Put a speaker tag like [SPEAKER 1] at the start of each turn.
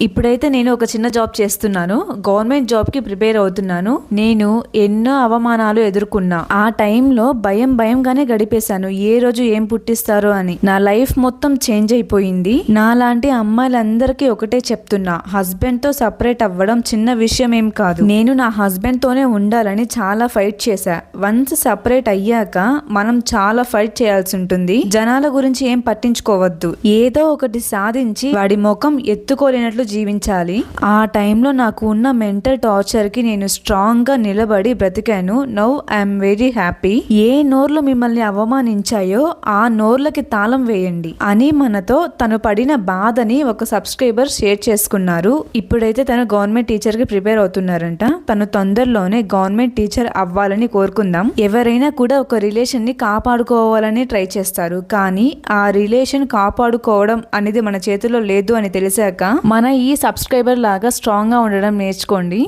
[SPEAKER 1] ఇప్పుడైతే నేను ఒక చిన్న జాబ్ చేస్తున్నాను. గవర్నమెంట్ జాబ్కి ప్రిపేర్ అవుతున్నాను. నేను ఎన్నో అవమానాలు ఎదుర్కొన్నా. ఆ టైంలో భయం భయంగానే గడిపేశాను. ఏ రోజు ఏం పుట్టిస్తారో అని. నా లైఫ్ మొత్తం చేంజ్ అయిపోయింది. నాలాంటి అమ్మాయిలందరికీ ఒకటే చెప్తున్నా. హస్బెండ్తో సపరేట్ అవ్వడం చిన్న విషయం ఏం కాదు. నేను నా హస్బెండ్ తోనే ఉండాలని చాలా ఫైట్ చేశా. వన్స్ సపరేట్ అయ్యాక మనం చాలా ఫైట్ చేయాల్సి ఉంటుంది. జనాల గురించి ఏం పట్టించుకోవద్దు. ఏదో ఒకటి సాధించి వాడి ముఖం ఎత్తుకోలేనట్లు జీవించాలి. ఆ టైంలో నాకు ఉన్న మెంటల్ టార్చర్కి నేను స్ట్రాంగ్గా నిలబడి బ్రతికాను. Now I'm very happy. ఏ నోర్లు మిమ్మల్ని అవమానించాయో ఆ నోర్లకి తాళం వేయండి. అని మనతో తను పడిన బాధని ఒక సబ్స్క్రైబర్ షేర్ చేసుకున్నారు. ఇప్పుడైతే తను గవర్నమెంట్ టీచర్కి ప్రిపేర్ అవుతున్నారంట. తను తొందరలోనే గవర్నమెంట్ టీచర్ అవ్వాలని కోరుకుందాం. ఎవరైనా కూడా ఒక రిలేషన్ని కాపాడుకోవాలని ట్రై చేస్తారు. కానీ ఆ రిలేషన్ కాపాడుకోవడం అనేది మన చేతిలో లేదు అని తెలిసాక మన ఈ సబ్స్క్రైబర్ లాగా స్ట్రాంగ్గా ఉండడం నేర్చుకోండి.